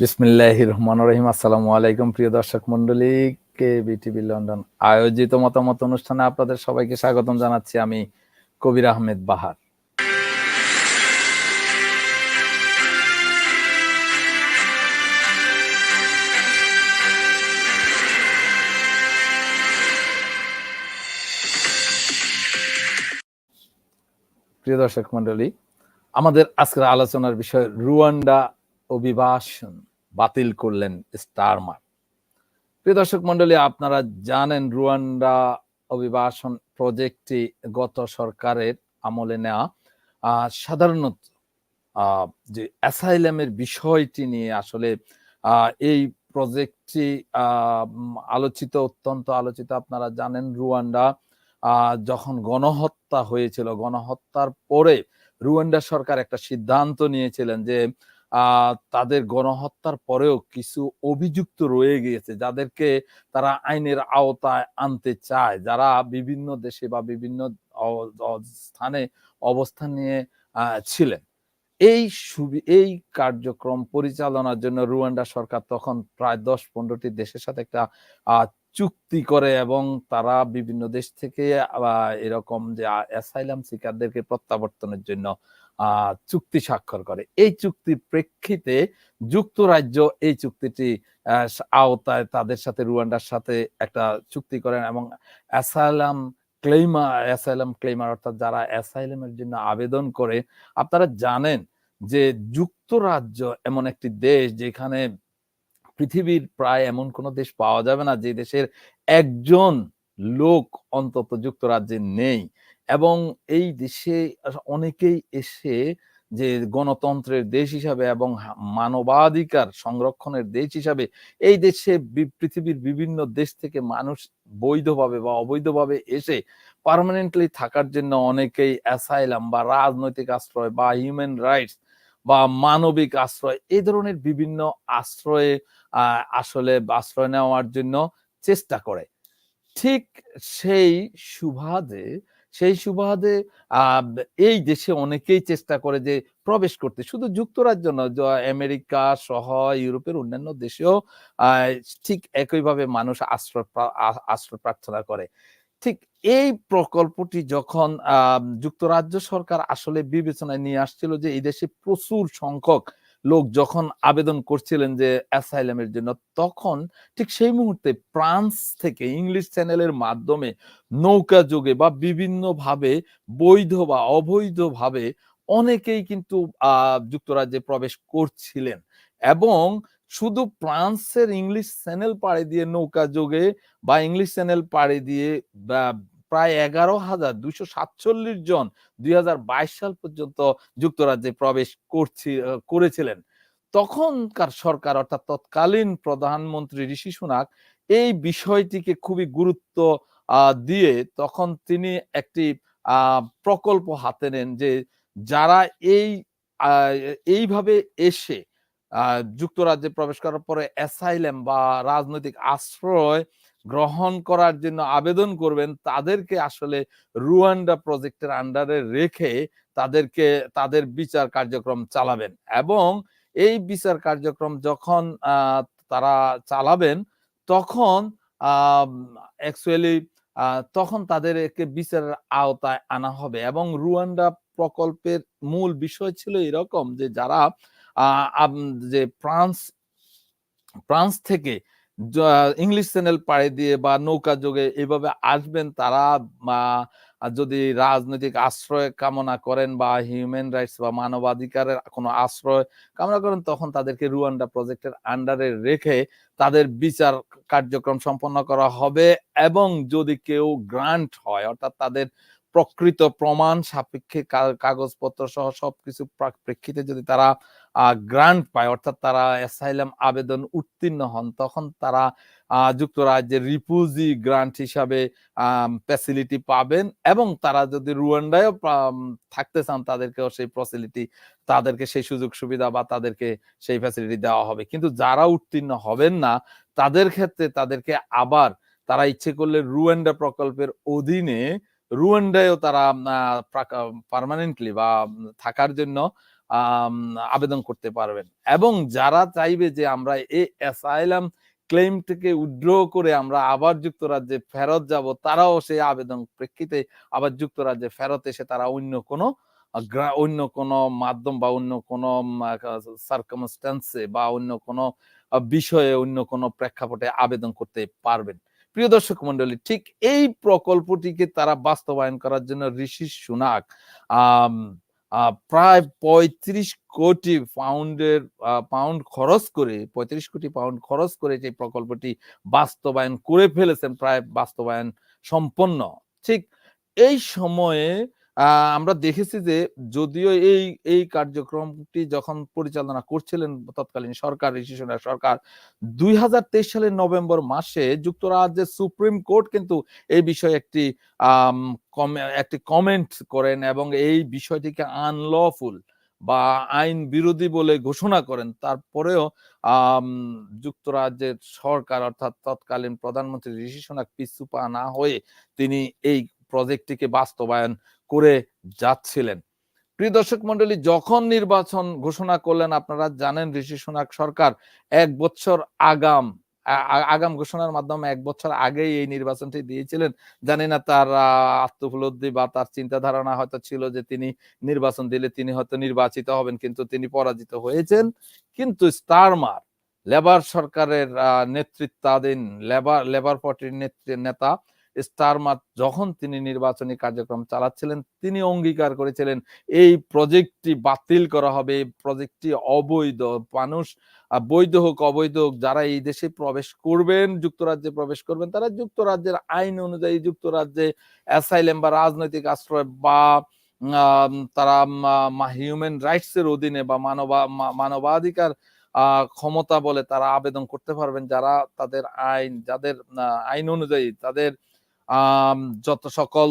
বিসমিল্লাহ রহমান রহিম। আসসালামু আলাইকুম প্রিয় দর্শক মন্ডলী কে বিটিভি লন্ডন আয়োজিত মতামত অনুষ্ঠানে আপনাদের সবাইকে স্বাগতম জানাচ্ছি আমি কবির আহমেদ বাহার। প্রিয় দর্শক মন্ডলী আমাদের আজকের আলোচনার বিষয় রুয়ান্ডা অভিবাসন বাতিল করলেন স্টারমার প্রিয় দর্শক মন্ডলী আপনারা জানেন রুয়ান্ডা অভিবাসন প্রজেক্টটি গত সরকারের আমলে নেওয়া সাধারণত যে অ্যাসাইলামের বিষয়টি নিয়ে আসলে এই প্রজেক্টটি আলোচিত, অত্যন্ত আলোচিত, আপনারা জানেন রুয়ান্ডা যখন গণহত্যা হয়েছিল, গণহত্যার পরে রুয়ান্ডা সরকার একটা সিদ্ধান্ত নিয়েছিলেন যে তাদের গণহত্যার পরেও কিছু অভিযুক্ত রয়ে গিয়েছে যাদেরকে তারা আইনের আওতায় আনতে চায়। যারা বিভিন্ন দেশে বা বিভিন্ন স্থানে অবস্থান নিয়ে ছিলেন। এই সুবি, এই কার্যক্রম পরিচালনার জন্য রুয়ান্ডা সরকার তখন প্রায় দশ পনেরোটি দেশের সাথে একটা চুক্তি করে এবং তারা বিভিন্ন দেশ থেকে এরকম যে অ্যাসাইলাম শিকারদেরকে প্রত্যাবর্তনের জন্য চুক্তি স্বাক্ষর করে। এই চুক্তির প্রেক্ষিতে যুক্তরাজ্য এই চুক্তিটি আওতায় তাদের সাথে, রুয়ান্ডার সাথে একটা চুক্তি করেন এবং অ্যাসাইলাম ক্লেইমার অ্যাসাইলাম ক্লেইমার অর্থাৎ যারা অ্যাসাইলামের জন্য আবেদন করে, আপনারা জানেন যে যুক্তরাজ্য এমন একটি দেশ যেখানে পৃথিবীর প্রায় এমন কোনো দেশ পাওয়া যাবে না যে দেশের একজন লোক অন্তত যুক্তরাজ্যে নেই। এবং এই দেশে অনেকেই এসে যে গণতন্ত্রের দেশ হিসাবে এবং মানবাধিকার সংরক্ষণের দেশ হিসাবে এই দেশে পৃথিবীর বিভিন্ন দেশ থেকে মানুষ বৈধভাবে বা অবৈধভাবে এসে পারমানেন্টলি থাকার জন্য অনেকেই অ্যাসাইলাম বা রাজনৈতিক আশ্রয় বা হিউম্যান রাইটস বা মানবিক আশ্রয় এই ধরনের বিভিন্ন আশ্রয়ে আসলে আশ্রয় নেওয়ার জন্য চেষ্টা করে। ঠিক সেই সুবাদে সেই সুবাদে এই দেশে অনেকেই চেষ্টা করে যে প্রবেশ করতে। শুধু যুক্তরাজ্য নয় আমেরিকা সহ ইউরোপের অন্যান্য দেশেও ঠিক একইভাবে মানুষ আশ্রয় আশ্রয় প্রার্থনা করে। ঠিক এই প্রকল্পটি যখন যুক্তরাজ্য সরকার আসলে বিবেচনায় নিয়ে আসছিল যে এই দেশে প্রচুর সংখ্যক লোক যখন আবেদন করছিলেন যে অ্যাসাইলামের জন্য, তখন ঠিক সেই মুহূর্তে ফ্রান্স থেকে ইংলিশ চ্যানেলের মাধ্যমে নৌকা যোগে বা বিভিন্নভাবে বৈধ বা অবৈধভাবে অনেকেই কিন্তু আহ যুক্তরাজ্যে প্রবেশ করছিলেন। এবং শুধু ফ্রান্সের ইংলিশ চ্যানেল পাড়ে দিয়ে নৌকা যোগে বা ইংলিশ চ্যানেল পাড়ে দিয়ে প্রায় এগারো হাজার দুইশো সাতচল্লিশ জন দুই হাজার বাইশ সাল পর্যন্ত যুক্তরাজ্যে প্রবেশ করছি করেছিলেন। তখনকার সরকার, অর্থাৎ তৎকালীন প্রধানমন্ত্রী ঋষি সুনাক, এই বিষয়টিকে খুবই গুরুত্ব দিয়ে তখন তিনি একটি প্রকল্প হাতে নেন যে যারা এই এইভাবে এসে যুক্তরাজ্যে প্রবেশ করার পরে অ্যাসাইলেম বা রাজনৈতিক আশ্রয় গ্রহণ করার জন্য আবেদন করবেন, তাদেরকে আসলে রুয়ান্ডা প্রজেক্টের আন্ডারে রেখে তাদেরকে, তাদের বিচার কার্যক্রম চালাবেন। এবং এই বিচার কার্যক্রম যখন তারা চালাবেন, তখন অ্যাকচুয়ালি তখন তাদেরকে বিচারের আওতায় আনা হবে। এবং রুয়ান্ডা প্রকল্পের মূল বিষয় ছিল এরকম যে, যারা যে, ফ্রান্স ফ্রান্স থেকে ইংলিশ চ্যানেল পাড়ে দিয়ে বা নৌকা যোগে এভাবে আসবেন তারা বা যদি রাজনৈতিক আশ্রয় কামনা করেন বা হিউম্যান রাইটস বা মানবাধিকারের কোনো আশ্রয় কামনা করেন, তখন তাদেরকে রুয়ান্ডা প্রজেক্টের আন্ডারে রেখে তাদের বিচার কার্যক্রম সম্পন্ন করা হবে এবং যদি কেউ গ্রান্ট হয়, অর্থাৎ তাদের প্রকৃত প্রমাণ, সাপেক্ষে কাগজপত্র সহ সবকিছু প্রেক্ষিতে যদি তারা গ্রান্ট পায়, অর্থাৎ তারা অ্যাসাইলাম আবেদন উত্তীর্ণ হন, তখন তারা যুক্তরাজ্যের রিপুজি গ্রান্ট হিসাবে ফ্যাসিলিটি পাবেন এবং তারা যদি রুয়ান্ডায়ও থাকতে চান, তাদেরকেও সেই ফ্যাসিলিটি তাদেরকে সেই সুযোগ সুবিধা বা তাদেরকে সেই ফ্যাসিলিটি দেওয়া হবে। কিন্তু যারা উত্তীর্ণ হবেন না, তাদের ক্ষেত্রে তাদেরকে আবার তারা ইচ্ছে করলে রুয়ান্ডা প্রকল্পের অধীনে, রুয়ান্ডায়ও তারা পারমানেন্টলি বা থাকার জন্য আবেদন করতে পারবেন। এবং যারা চাইবে যে আমরা এই অ্যাসাইলাম থেকে উইথড্র করে আমরা আবার যুক্তরাজ্যে ফেরত যাব তারাও সেই আবেদন প্রেক্ষিতে আবার যুক্তরাজ্যে ফেরত এসে তারা অন্য কোনো অন্য কোনো মাধ্যম বা অন্য কোনো সার্কামস্টেন্সে বা অন্য কোনো বিষয়ে অন্য কোনো প্রেক্ষাপটে আবেদন করতে পারবেন। প্রিয় দর্শক মন্ডলী ঠিক এই প্রকল্পটিকে তারা বাস্তবায়ন করার জন্য ঋষি সুনাক আহ, প্রায় পঁয়ত্রিশ কোটি পাউন্ডের পাউন্ড খরচ করে, পঁয়ত্রিশ কোটি পাউন্ড খরচ করে যে প্রকল্পটি বাস্তবায়ন করে ফেলেছেন, প্রায় বাস্তবায়ন সম্পন্ন। ঠিক এই সময়ে আমরা দেখেছি যে যদিও এই এই কার্যক্রমটি যখন পরিচালনা করছিলেন তৎকালীন সরকার সুনাক সরকার, দুই হাজার তেইশ সালের নভেম্বর মাসে যুক্তরাজ্যের সুপ্রিম কোর্ট কিন্তু এই বিষয়ে একটি একটি কমেন্ট করেন এবং এই বিষয়টিকে আনলফুল বা আইন বিরোধী বলে ঘোষণা করেন। তারপরেও যুক্তরাজ্যের সরকার অর্থাৎ তৎকালীন প্রধানমন্ত্রী ঋষি সোনাক পিছুপা না হয়ে তিনি এই প্রজেক্টটিকে বাস্তবায়ন করে যাচ্ছিলেন। প্রিয় দর্শক মন্ডলী যখন নির্বাচন ঘোষণা করলেন আপনারা জানেন ঋষি সোনাক সরকার এক বছর আগাম আগাম ঘোষণার মাধ্যমে এক বছর আগেই এই নির্বাচনটি দিয়েছিলেন। জানি না তার আহ, আত্মফুলব্ধি বা তার চিন্তা ধারণা হয়তো ছিল যে তিনি নির্বাচন দিলে তিনি হয়তো নির্বাচিত হবেন কিন্তু তিনি পরাজিত হয়েছেন। কিন্তু স্টারমার লেবার সরকারের নেতৃত্বাধীন লেবার লেবার পার্টির নেতা স্টারমার যখন তিনি নির্বাচনী কার্যক্রম চালাচ্ছিলেন, তিনি অঙ্গীকার করেছিলেন, এই প্রজেক্টটি বাতিল করা হবে এই প্রজেক্টটি অবৈধ, মানুষ বৈধ হোক, অবৈধ হোক, যারা এই দেশে প্রবেশ করবেন, যুক্তরাজ্যে প্রবেশ করবেন, তারা যুক্তরাজ্যের আইন অনুযায়ী, যুক্তরাজ্যে অ্যাসাইলেম বা রাজনৈতিক আশ্রয় বা তারা হিউম্যান রাইটস এর অধীনে বা মানবা মানবাধিকার ক্ষমতা বলে তারা আবেদন করতে পারবেন, যারা তাদের আইন, যাদের আইন অনুযায়ী, তাদের যত সকল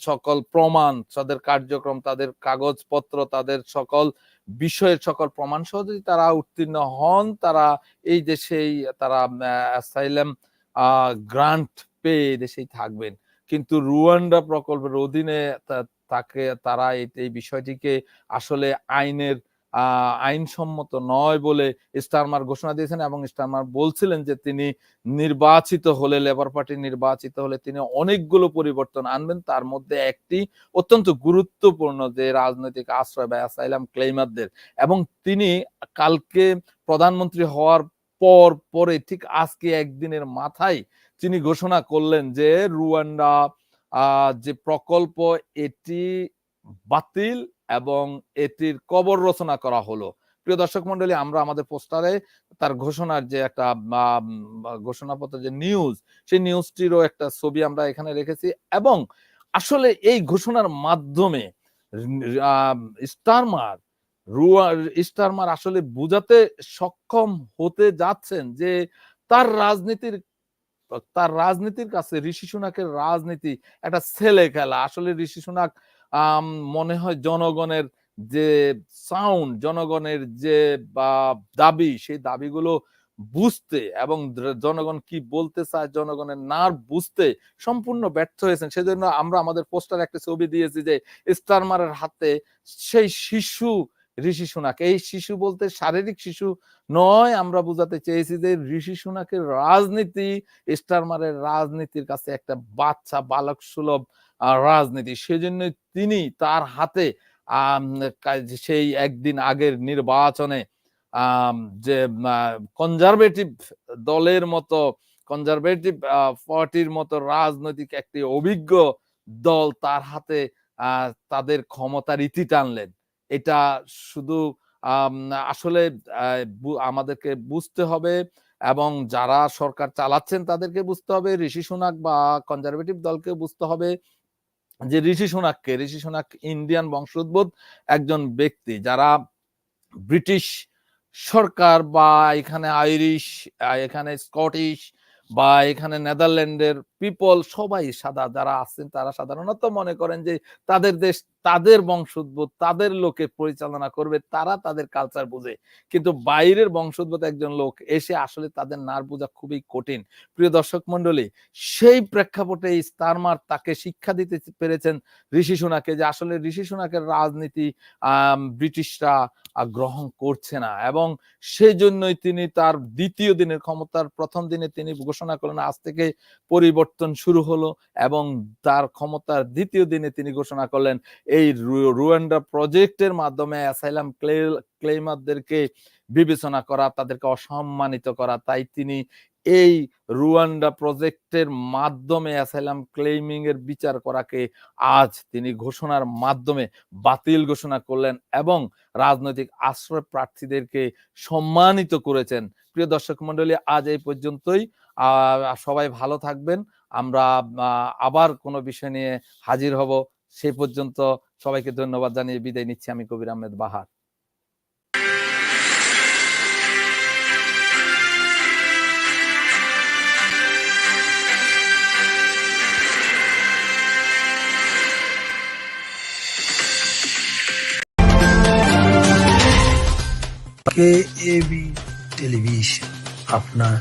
সকল প্রমাণ, তাদের কার্যক্রম, তাদের কাগজপত্র, তাদের সকল বিষয়ের সকল প্রমাণ সহ যদি তারা উত্তীর্ণ হন, তারা এই দেশেই, তারা অ্যাসাইলাম গ্রান্ট পেয়ে দেশেই থাকবেন। কিন্তু রুয়ান্ডা প্রকল্পের অধীনে তাকে, তারা এই বিষয়টিকে আসলে আইনের আইনসম্মত নয় বলে স্টারমার ঘোষণা দিয়েছেন এবং স্টারমার বলছিলেন যে তিনি নির্বাচিত হলে, লেবার পার্টি নির্বাচিত হলে তিনি অনেকগুলো পরিবর্তন আনবেন। তার মধ্যে একটি অত্যন্ত গুরুত্বপূর্ণ যে রাজনৈতিক আশ্রয় বা অ্যাসাইলাম ক্লেমারদের এবং তিনি কালকে প্রধানমন্ত্রী হওয়ার পর, পরে ঠিক আজকে একদিনের মাথায় তিনি ঘোষণা করলেন যে রুয়ান্ডা যে প্রকল্প এটি বাতিল এবং এটির কবর রচনা করা হলো। প্রিয় দর্শক মন্ডলী আমরা আমাদের পোস্টারে তার ঘোষণার যে একটা ঘোষণাপত্র যে নিউজ সেই নিউজটিরও একটা ছবি আমরা এখানে রেখেছি এবং আসলে এই ঘোষণার মাধ্যমে স্টারমার, রুয়া, স্টারমার আসলে বুঝাতে সক্ষম হতে যাচ্ছেন যে তার রাজনীতির তার রাজনীতির কাছে ঋষি সুনাকের রাজনীতি, একটা ছেলে খেলা আসলে ঋষি সুনাক মনে হয় জনগণের যে সাউন্ড জনগণের যে, বা, দাবি, সেই দাবিগুলো বুঝতে এবং জনগণ কি বলতে চায়, জনগণের নার বুঝতে সম্পূর্ণ ব্যর্থ হয়েছেন। সেজন্য আমরা আমাদের পোস্টার একটা ছবি দিয়েছি যে, স্টারমারের হাতে সেই শিশু ঋষি সুনাক। এই শিশু বলতে শারীরিক শিশু নয়, আমরা বুঝাতে চেয়েছি যে ঋষি সুনাকের রাজনীতি, স্টারমারের রাজনীতির কাছে একটা বাচ্চা বালক সুলভ রাজনীতি। সেজন্য তিনি তার হাতে সেই একদিন আগের নির্বাচনে যে কনজারভেটিভ দলের মতো কনজারভেটিভ পার্টির মতো রাজনৈতিক একটি অভিজ্ঞ দল তার হাতে তাদের ক্ষমতার ইতি টানলেন। এটা শুধু আসলে আমাদেরকে বুঝতে হবে এবং যারা সরকার চালাচ্ছেন তাদেরকে বুঝতে হবে। ঋষি সুনাক বা কনজারভেটিভ দলকে বুঝতে হবে যে ঋষি সোনাককে, ঋষি সোনাক ইন্ডিয়ান বংশোদ্ভূত একজন ব্যক্তি যারা ব্রিটিশ সরকার বা এখানে আইরিশ এখানে স্কটিশ বা এখানে নেদারল্যান্ডের পিপল সবাই সাদা, যারা আছেন তারা সাধারণত মনে করেন যে তাদের দেশ, তাদের বংশোদ্ভূত, তাদের লোকে পরিচালনা করবে, তারা তাদের কালচার বুঝে। কিন্তু বাইরের বংশোদ্ভূত একজন লোক এসে আসলে তাদের নার বোঝা খুবই কঠিন। প্রিয় দর্শক মন্ডলী সেই প্রেক্ষাপটে স্টারমার তাকে শিক্ষা দিতে পেরেছেন ঋষি সোনাকে যে আসলে ঋষি সোনাকের রাজনীতি ব্রিটিশরা গ্রহণ করছে না। এবং সেই জন্যই তিনি তার দ্বিতীয় দিনের ক্ষমতার প্রথম দিনে তিনি ঘোষণা করলেন, আজ থেকে পরিবর্তন শুরু হলো এবং তার ক্ষমতার দ্বিতীয় দিনে তিনি ঘোষণা করলেন, এই রুয়ান্ডা প্রজেক্টের মাধ্যমে অ্যাসাইলাম ক্লেমারদেরকে বিবেচনা করা, তাদেরকে অসম্মানিত করা। তাই তিনি এই রুয়ান্ডা প্রজেক্টের মাধ্যমে অ্যাসাইলাম ক্লেমিং এর বিচার করাকে আজ তিনি ঘোষণার মাধ্যমে বাতিল ঘোষণা করলেন এবং রাজনৈতিক আশ্রয় প্রার্থীদেরকে সম্মানিত করেছেন। প্রিয় দর্শক মন্ডলী আজ এই পর্যন্তই। সবাই ভালো থাকবেন। আমরা আবার কোনো বিষয় নিয়ে হাজির হব। সেই পর্যন্ত সবাইকে ধন্যবাদ জানিয়ে বিদায় নিচ্ছি আমি Kabir Ahmed Bahar. K AB television আপনার